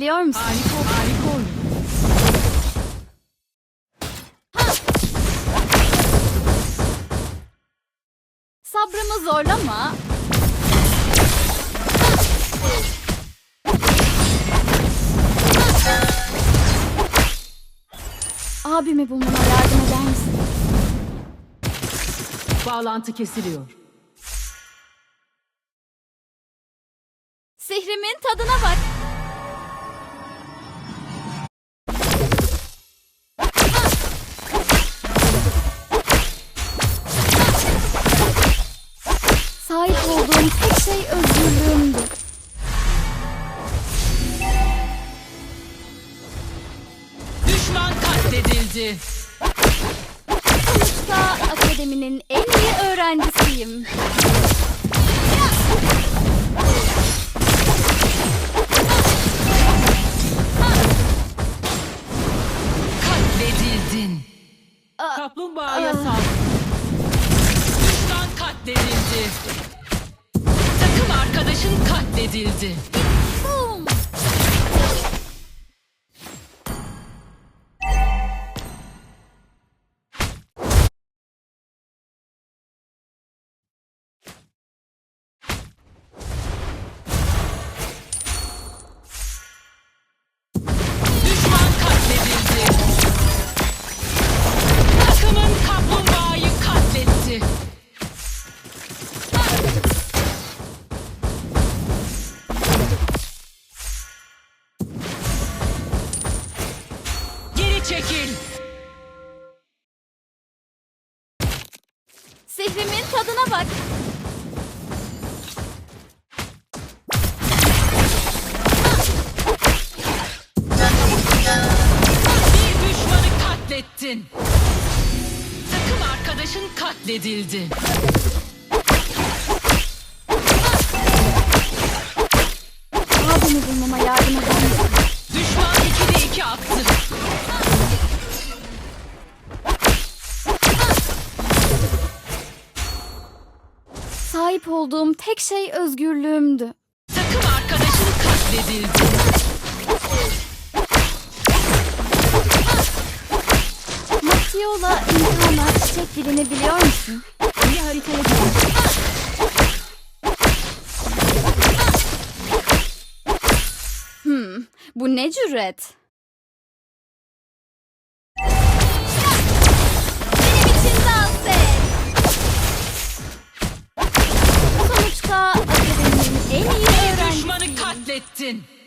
Biliyor musun? Harika, harika oyun. Sabrımı zorlama. Abimi bulmama yardım eder misin? Bağlantı kesiliyor. Sihrimin tadına bak. Katledildi. Sonuçta akademinin en iyi öğrencisiyim. Katledildin. Kaplumbağaya saldır. Düşman katledildi. Takım arkadaşın katledildi. Arkadaşın katledildi. Abimi bulmama yardım eder? Düşman 2'de 2 attı. Sahip olduğum tek şey özgürlüğümdü. Takım arkadaşın katledildi. Matteo'la imkanlar çiçek dilini biliyor musun? Bir haritaya gidelim. Hmm, bu ne cüret? Sonuçta akademinin en iyi düşmanı katlettin.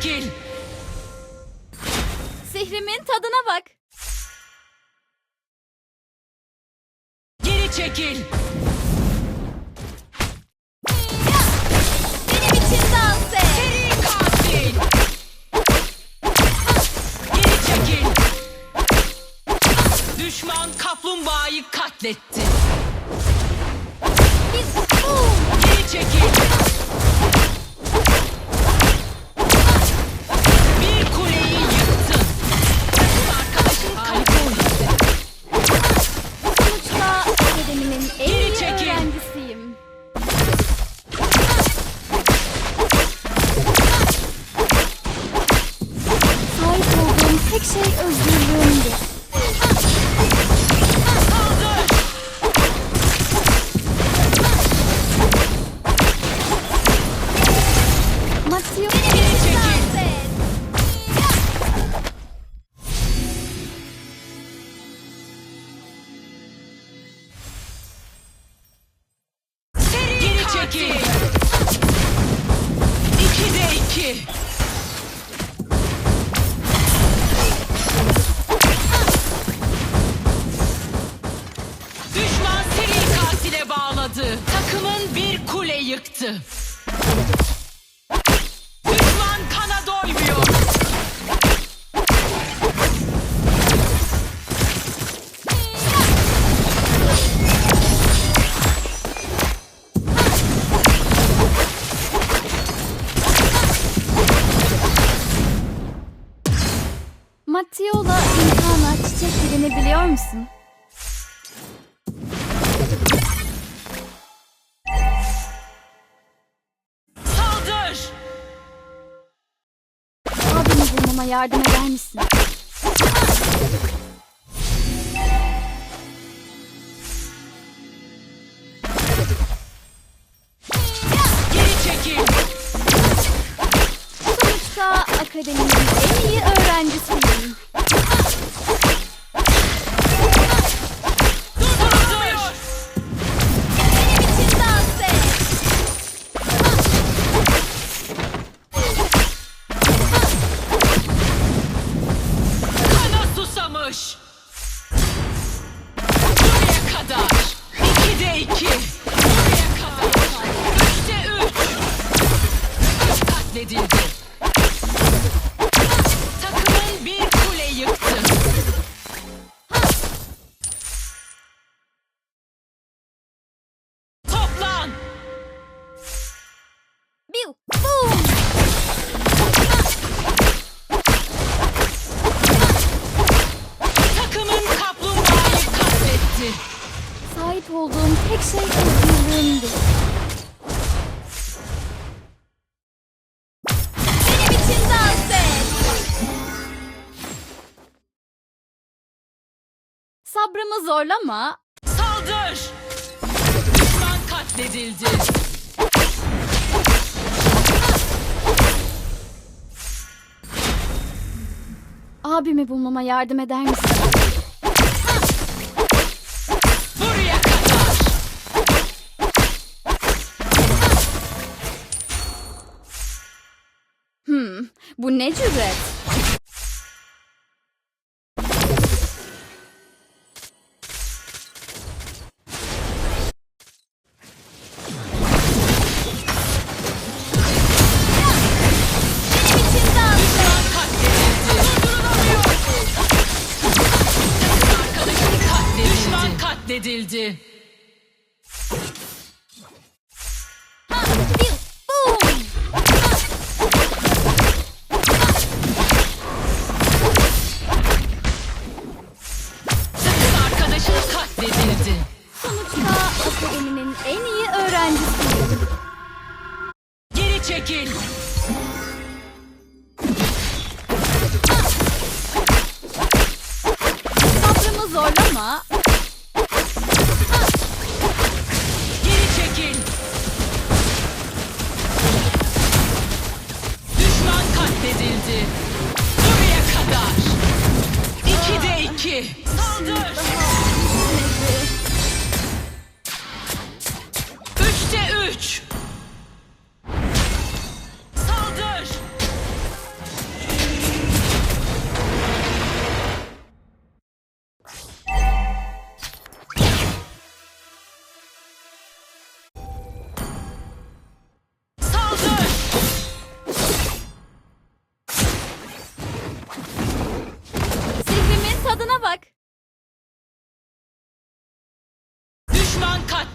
Çekil! Sihrimin tadına bak. Geri çekil! Benim için dans et. Seri! Geri çekil! Düşman kaplumbağayı katletti. Biz... Geri çekil! yıktı. Düşman kana doymuyor. Matteo'la imkanla çiçek dilini biliyor musun? Ama yardım eder misin? Geri çekil. akademinin en iyi öğrencisi sabrımı zorlama. Saldır! Düşman katledildi. Abimi bulmama yardım eder misin? Buraya kadar. Hmm, bu ne cüret? katledildi. Akademinin en iyi öğrencisiyim. Geri çekil. Sabrımı zorlama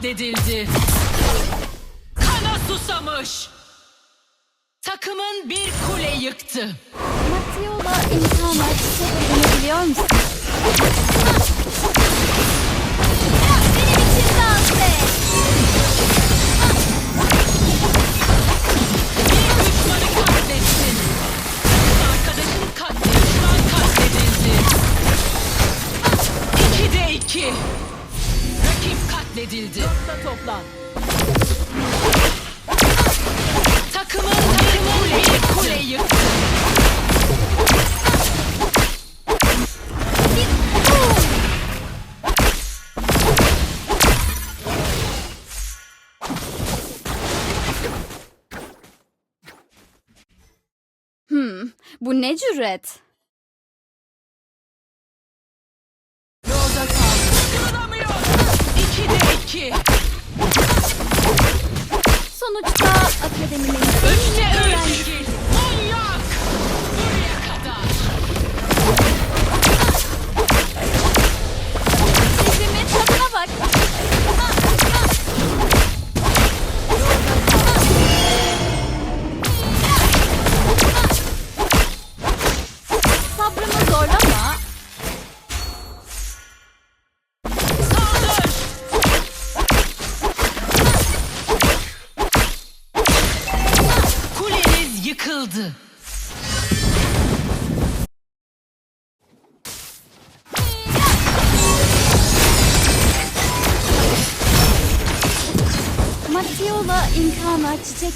katledildi. Kana susamış. Takımın bir kule yıktı. Matio'la çiçek bilinebiliyor musun? Bu ne cüret? Yolda kaldı. Kırılamıyor. İki de iki. Sonuçta akademinin Üçte üç.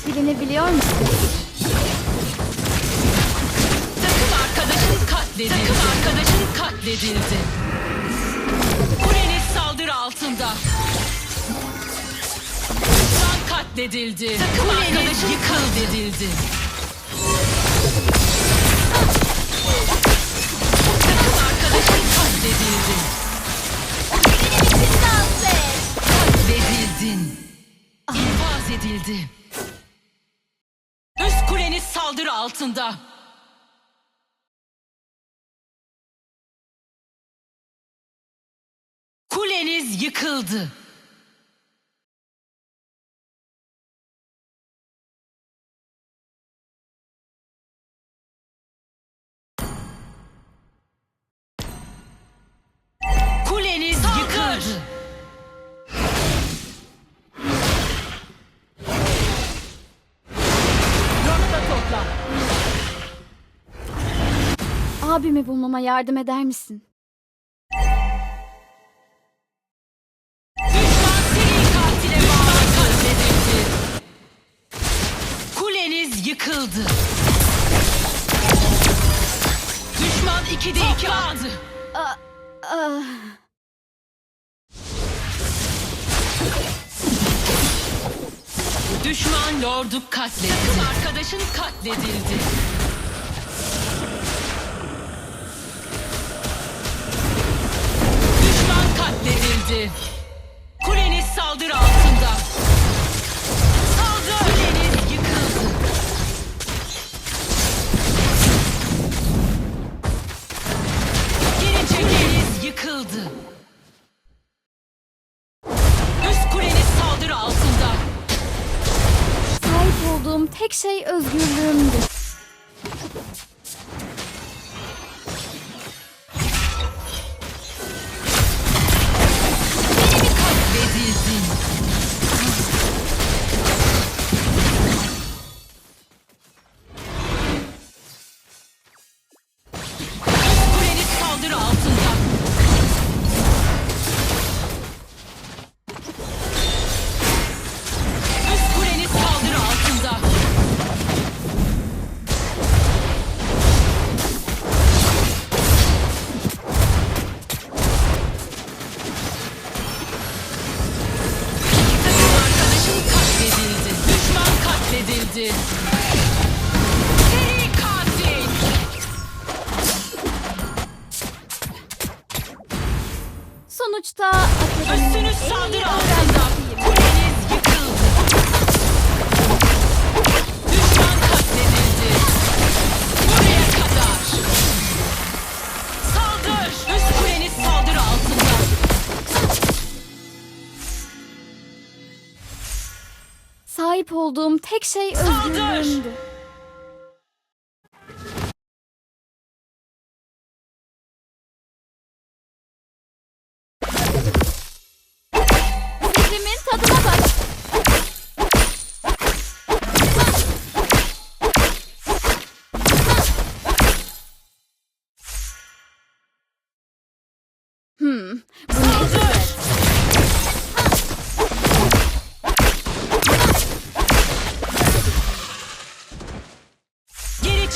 Çiçek bilinebiliyor musun? Takım arkadaşın katledildi. Takım arkadaşın katledildi. Kuleniz saldırı altında. Düşman katledildi. Takım arkadaşın katledildi. Takım arkadaşın katledildi. Benim için dans et. Katledildin. İnfaz edildi. Altında. Kuleniz yıkıldı. Kuleniz yıkıldı. Abimi bulmama yardım eder misin? Düşman seri katile bağlı. Kuleniz yıkıldı. Düşman 2'de 2 aldı. Ah. Düşman lordu katledildi. Takım arkadaşın katledildi. Katledildi. Katledildi. Sahip olduğum tek şey özgürlüğümdü.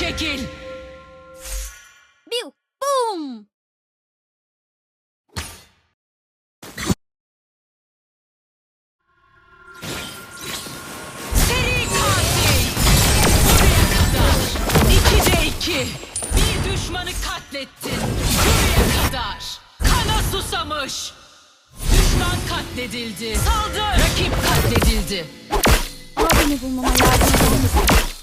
Çekil. Biu, boom. Seri katil. Buraya kadar. İkide iki. Bir düşmanı katlettin. Buraya kadar. Kana susamış. Düşman katledildi. Saldır. Rakip katledildi. Abimi bulmama yardım eder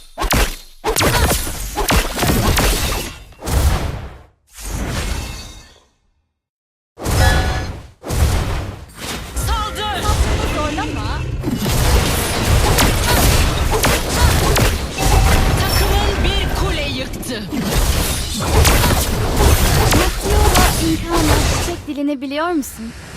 Matio'la imkanla